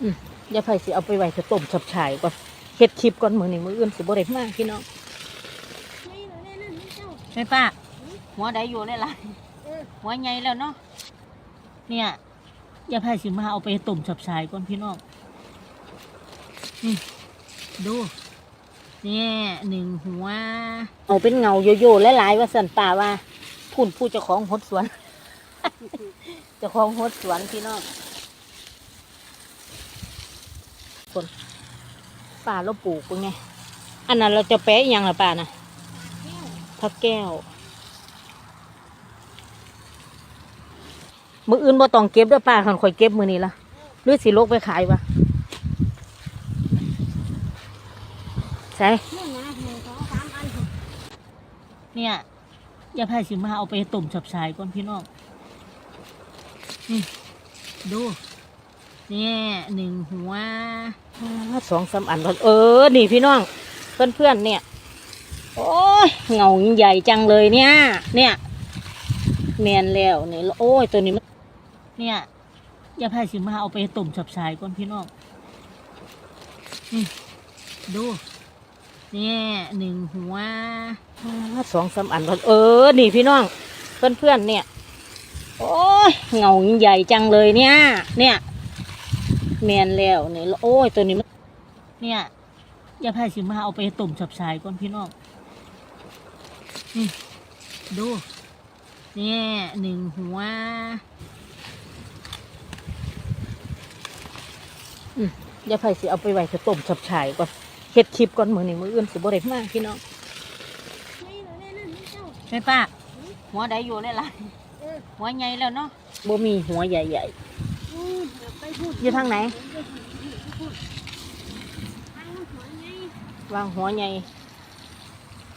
อืมเดี๋ยไผสิเอาไปไว้จะต้มชับฉายก่อนเฮ็ดคลิปก่อนมื้อนี้มื้ออื่นสิบ่ได้มากพี่น้องแม่ป้าหัวใดอยู่ในหลายหัวใหญ่แล้วเนาะเนี่ยอย่าไผสิมาเอาไปต้มชับฉายก่อนพี่น้องนี่ดูเนี่ยหนึ่งหัว เอาเป็นเงาโยโย่หลายๆว่าสันป่าว่าพุ่นผู้เจ้าของหดสวนเจ้าของหดสวนพี่น้อง คนป่าเราปลูกเป็นไงอันนั้นเราจะแปะยังล่ะป่านะพักแก้ว มืออื่นบ่ต้องเก็บด้อป้าคันข่อยเก็บมือนี้ละหรือสิลกไปขายวะใช่เนี่ยอย่าพายสิมาเอาไปต้มฉับชายก่อนพี่น้องนี่ดู นี่ยหนึ่งหัวอ่าสองสามอันก่อนเออ นี่พี่น้อง เพื่อนเพื่อนๆเนี่ย โอ้ยเงาใหญ่จังเลยเนี่ย เนี่ยแมนแล้วเนี่ยโอ้ยตัวนี้มันเนี่ยอย่าพายสิมาเอาไปต้มฉับชายก่อนพี่น้องนี่ดูเนี่ยหนึ่งหัวอ่าสองสามอันก่อนเออ นี่พี่น้อง เพื่อนเพื่อนๆเนี่ย โอ้ยเงาใหญ่จังเลยเนี่ย เนี่ย แมนแล้วเนี่ยโอ้ยตัวนี้มันเนี่ยอย่าพายสิมาเอาไปต้มฉับชายก่อนพี่น้องนี่ดูเนี่ยหนึ่งหัวอืมอย่าพายสิเอาไปไว้จะต้มฉับชายก่อนเฮ็ดคลิปก่อนมือนี้มืออื่นสิบ่ได้มาพี่น้องแม่ป้าหัวใดอยู่ในหลายหัวใหญ่แล้วเนาะบ่มีหัวใหญ่ๆ อยู่ทางไหน วางหัวใหญ่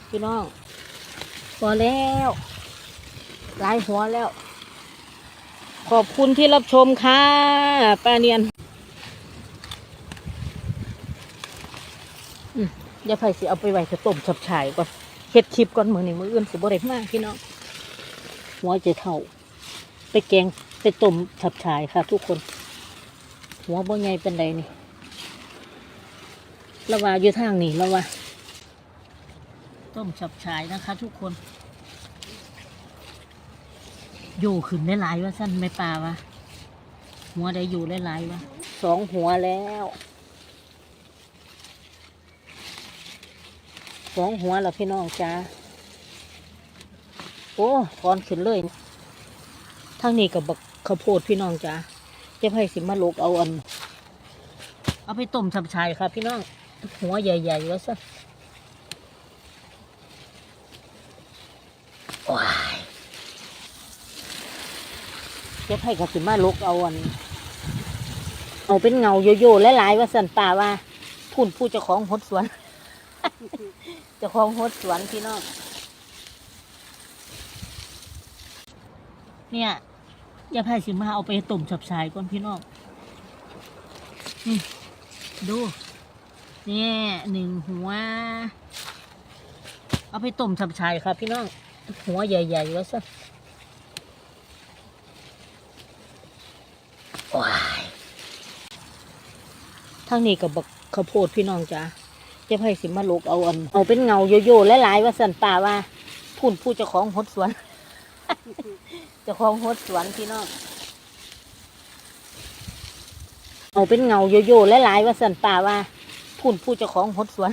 พี่น้องพอแล้วหลายหัวแล้ว ขอบคุณที่รับชมค่ะป้าเนียนอืมเดี๋ยไผสิเอาไปไว้จะต้มฉับฉายก่อนเฮ็ดคลิปก่อนมือนี้มืออื่นสิบ่ได้มากพี่น้องหัวจะเท่า ไปแกง ไปต้มฉับฉายค่ะ ทุกคน หัวบ่ใหญ่เป็นไรนี่ระว่าอยู่ทางนี้ระว่าต้มฉับฉายนะคะ ทุกคนอยู่ขึ้นได้หลายว่าสั้นไม่ปลาวะหัวได้อยู่ได้หลายวะสองหัวแล้วสองหัวแล้วพี่น้องจ้าโอ้ถอนขึ้นเลยทางนี้กับบัก ข้าวโพดพี่น้องจ้าเจะให้สิมาลกเอาอัน เอาไปต้มฉับฉายค่ะพี่น้อง หัวใหญ่ๆแล้วซะว้ายเจ๊ไผ่ก็สิมาลกเอาอัน เอาเป็นเงาโยโย่หลายๆว่าสันป่าว่าพุ่นผู้เจ้าของหดสวนเจ้าของหดสวนพี่น้องเนี่ย อย่าไผ่สิมาเอาไปต้มฉับชายก่อนพี่น้องนี่ดูเนี่ยหนึ่งหัว เอาไปต้มฉับชายครับพี่น้อง หัวใหญ่ๆแล้วซะว้ายทางนี้กับบักข้าวโพดพี่น้องจ้าเจะไผ่สิมาลกเอาอัน เอาเป็นเงาโยโย่หลายว่าสันป่าว่าพุ่นผู้เจ้าของหดสวน เจ้าของหดสวนพี่น้องเอาเป็นเงาโยโย่หลายๆว่าสันป่าว่าพุ่นผู้เจ้าของหดสวน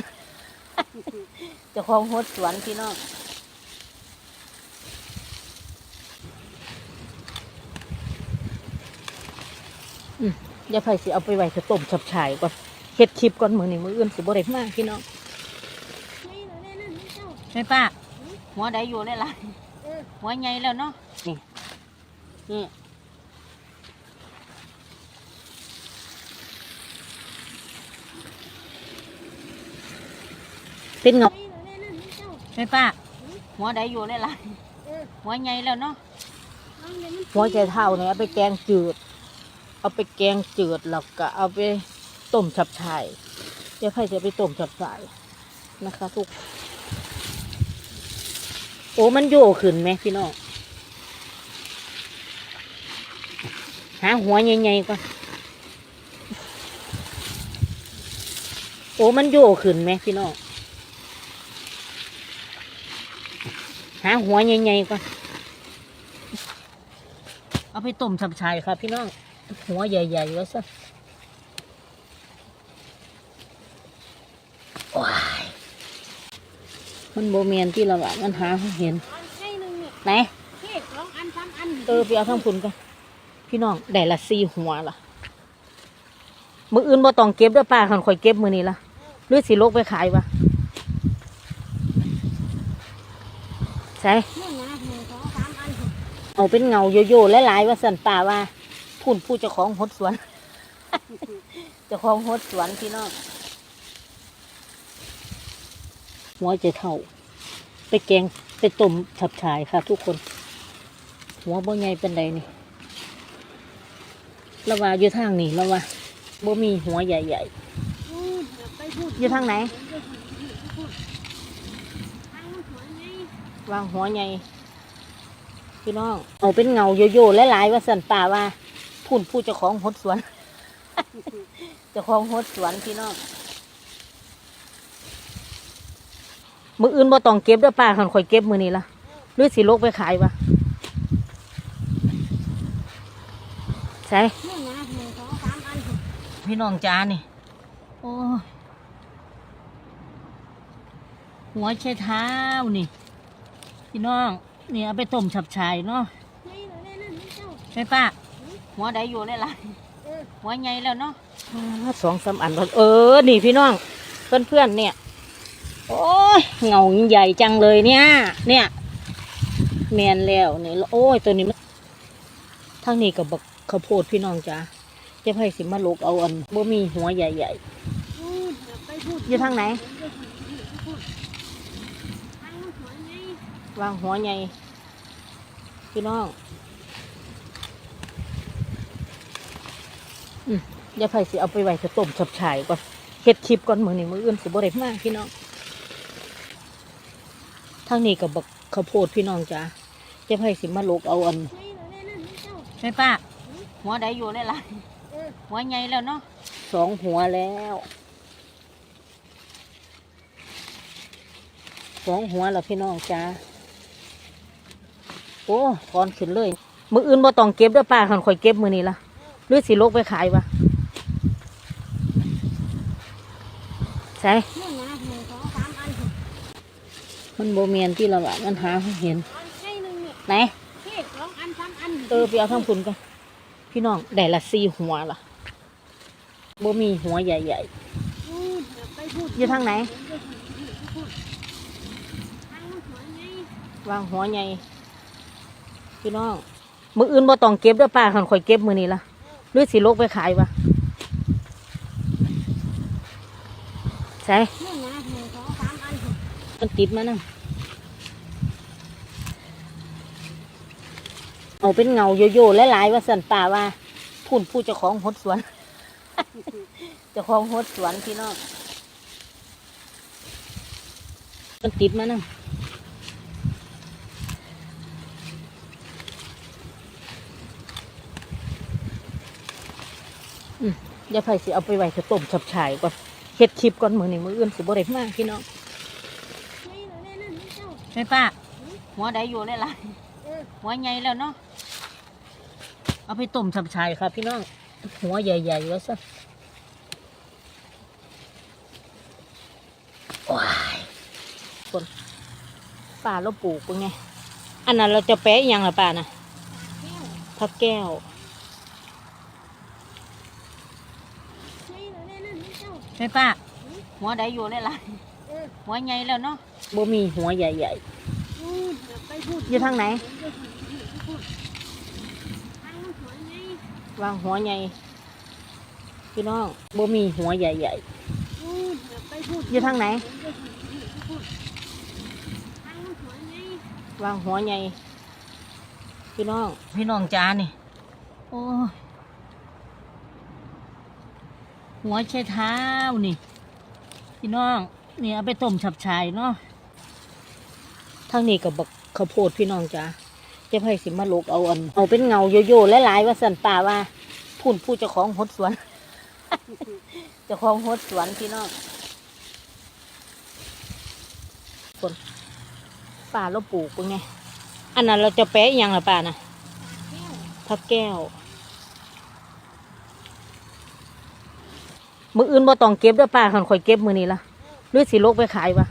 เจ้าของหดสวนพี่น้องอืมเดี๋ยวไผสิเอาไปไว้จะต้มฉับฉายก่อนเฮ็ดคลิปก่อนมือนี้มืออื่นสิบ่ได้มาพี่น้องแม่ป้าหัวใดอยู่ในหลาย หัวใหญ่แล้วเนาะนี่นี่เป็นเงาแม่ป้าหัวใดอยู่ในหลายหัวใหญ่แล้วเนาะหัวใจเท่าเนี่ยเอาไปแกงจืด เอาไปแกงจืดแล้วก็เอาไปต้มฉับชายเดี๋ยวใครจะไปต้มฉับชายนะคะทุกโอ้มันโยขึ้นไหมพี่น้องหาหัวใหญ่ๆก่อนโอ้มันโยขึ้นไหมพี่น้องหาหัวใหญ่ๆก่อนเอาไปต้มสับชายครับพี่น้องหัวใหญ่ๆแล้วซะว้าย มันโบเมียนที่เราละมันหาเห็นอันใช่หนึ่งเนี่ยไหนเค้กสองอันสามอันเออไปเอาทั้งพุ่นกันพี่น้องได้ละสี่หัวละมืออื่นบ่ต้องเก็บเด้อป้าคันข่อยเก็บมือนี้ละหรือสิลกไปขายวะใช่นู่นนะหนึ่งสองสามอันเอาเป็นเงาโยโย่หลายๆว่าสันป่าว่าพุ่นผู้เจ้าของหดสวนเจ้าของหดสวนพี่น้อง หัวจะเท่า ไปแกงไปต้มฉับฉายค่ะ ทุกคน หัวบ่ใหญ่เป็นไรนี่ระว่าอยู่ทางนี่ระว่าบ่มีหัวใหญ่อืมเดี๋ยวไปพูดๆอยู่ทางไหนวยไงวางหัวใหญ่พี่น้อง เอาเป็นเงาโยโย่หลายๆว่าสันป่าว่าพุ่นผู้เจ้าของหดสวนเจ้าของหดสวนพี่น้อง มืออื่นบ่ต้องเก็บเด้อป้าคันข่อยเก็บมือนี้ละหรือสิลกไปขายวะใช่นู่นนะหนึ่งสองสามอันพี่น้องจ้านี่โอ้ยหัวใช้เท้านี่ พี่น้องนี่เอาไปต้มฉับชายเนาะนี่เหรอเนี่ยนั่นนี่เจ้าใช่ป้าหัวใดอยู่ในไรเออหัวใหญ่แล้วเนาะสองสามอันแล้วเออ นี่พี่น้องเพื่อนเพื่อนๆเนี่ย โอ้ยเงาใหญ่จังเลยเนี่ย เนี่ยแมนแล้วนี่โอ้ยตัวนี้มันทางนี้กับบักข้าวโพดพี่น้องจ้าเจะให้สิมาลูกเอาอันบ่มีหัวใหญ่อืมเดี๋ยวไปพูดๆอยู่ทางไหนวางหัวใหญ่พี่น้องอืมเดี๋ยวไผสิเอาไปไว้จะต้มชับฉายก่อนเฮ็ดคลิปก่อนมือนี้มืออื่นสิบ่ได้มากพี่น้อง ทางนี้กับบักข้าวโพดพี่น้องจ้าเดี๋ยวไผสิมาลูกเอาอันนี่เหรอเนี่ยนั่นนี่เจ้าใช่ป้าหัวใดอยู่ในไรเออหัวใหญ่แล้วเนาะสองหัวแล้วสองหัวแล้วพี่น้องจ้าโอ้ถอนขึ้นเลย มืออื่นบ่ต้องเก็บเด้อป้าคันข่อยเก็บมือนี้ละหรือสิลกไปขายวะใช่ นู่นนะหนึ่งสองสามอัน มันโบเมียนที่เราละมันหาเห็นอันใช่หนึ่งเนี่ยไหนเองอันสามเออไปเอาทั้งพุ่นกันพี่น้องได้ละสี่หัวล่ะโบมีหัวใหญ่อืมเดี๋ยวไปพูดๆอยู่ทางไหนวางหัวใหญ่พี่น้องมืออื่นบ่ต้องเก็บด้อป้าคันข่อยเก็บมือนี้ละหรือสิลกไปขายวะใช่ มันติดมานั่งเอาเป็นเงาโยโย่หลายๆว่าสันป่าว่าพุ่นผู้เจ้าของหดสวนเจ้าของหดสวนพี่น้องมันติดมานั่งอืมเดี๋ยวไผสิเอาไปไว้จะต้มชับฉายก่อนเฮ็ดคลิปก่อนมือนี้มืออื่นสิบ่ได้มากพี่น้อง นี่เหรอเนี่ยนั่นนี่เจ้า ใช่ป้าหัวใดอยู่ในไรเออหัวใหญ่แล้วเนาะเอาไปต้มชับชายครับพี่น้องหัวใหญ่ๆแล้วซะว้ายคนป่าเราปลูกเป็นไง อันนั้นเราจะแปะอีหยังล่ะป่านะแก้วพักแก้วนี่เหรอเนี่ยนั่นนี่เจ้าใช่ป้าหัวใดอยู่ในไรเออหัวใหญ่แล้วเนาะ บ่มีหัวใหญ่อืมเดี๋ยวไปพูดๆอยู่ทางไหน วางหัวใหญ่ พี่น้องบ่มีหัวใหญ่อืมเดี๋ยวไปพูดๆอยู่ทางไหน วางหัวใหญ่ พี่น้อง พี่น้องจ้านี่โอ้หัวใช้เท้านี่ พี่น้อง นี่เอาไปต้มฉับชายเนาะ ทางนี้กับบักข้าวโพดพี่น้องจ้าจะให้สิมาลูกเอาอันเอาเป็นเงาโยโย่หลายๆว่าสันป่าว่าพูนผู้เจ้าของหดสวนเจ้าของหดสวนพี่น้องคนป่าเราปลูกเป็นไงอันนั้นเราจะแปะยังหรือป่านะผักแก้วมืออื่นบ่ต้องเก็บด้วยป่าขอนข่อยเก็บมือนี้ละหรือสีโลกไปขายวะ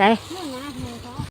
ใช่นู่น